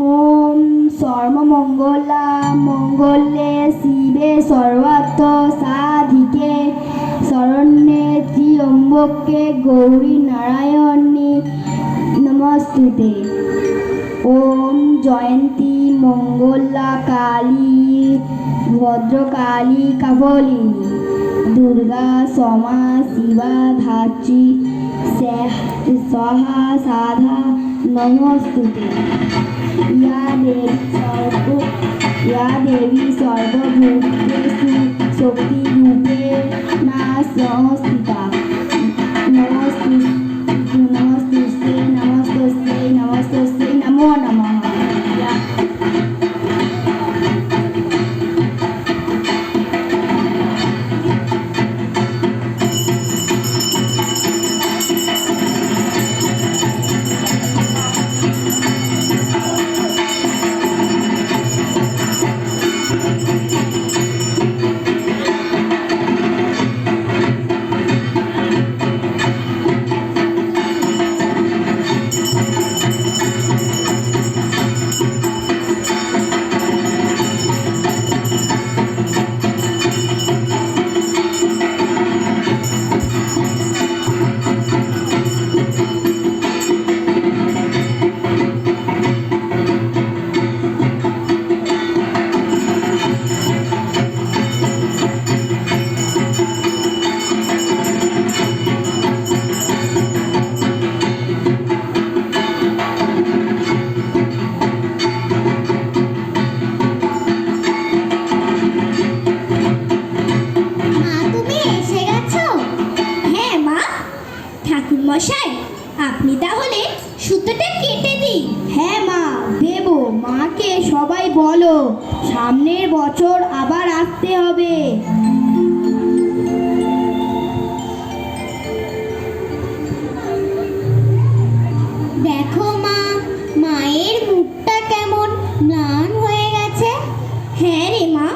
ওম সর্বমঙ্গলা, মঙ্গলে শিবে সর্বার্থ, সাধিকে শরণ্যে ত্রিয়ম্বকে গৌরী নারায়ণী নমস্তুতে। ওম জয়ন্তী মঙ্গলা কালী ভদ্রকালী কাবলিনী দুর্গা সমা শিবা ধাত্রী সহা সাধা নমস্তুতে ইয়া দেবী সর্ব ইয়া দেবী সর্বভূতেষু শক্তিরূপে না সংস্থিতা মশাই আপনি তাহলে সুতোটা কেটে দিন। হ্যাঁ মা দেব। মাকে সবাই বলো সামনের বছর আবার আসতে হবে। দেখো মা মায়ের মুখটা কেমন ম্লান হয়ে গেছে। হ্যাঁ রে মা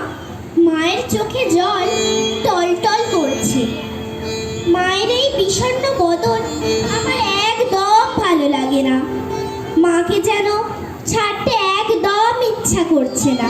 মায়ের চোখে জল টলটল করছে। মায়ের এই বিষণ্ণ মাকে যেন ছাড়তে একদম ইচ্ছা করছে না।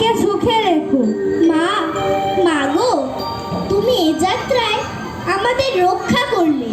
সবাইকে সুখে রেখো। মা মাগো তুমি এ যাত্রায় আমাদের রক্ষা করলে।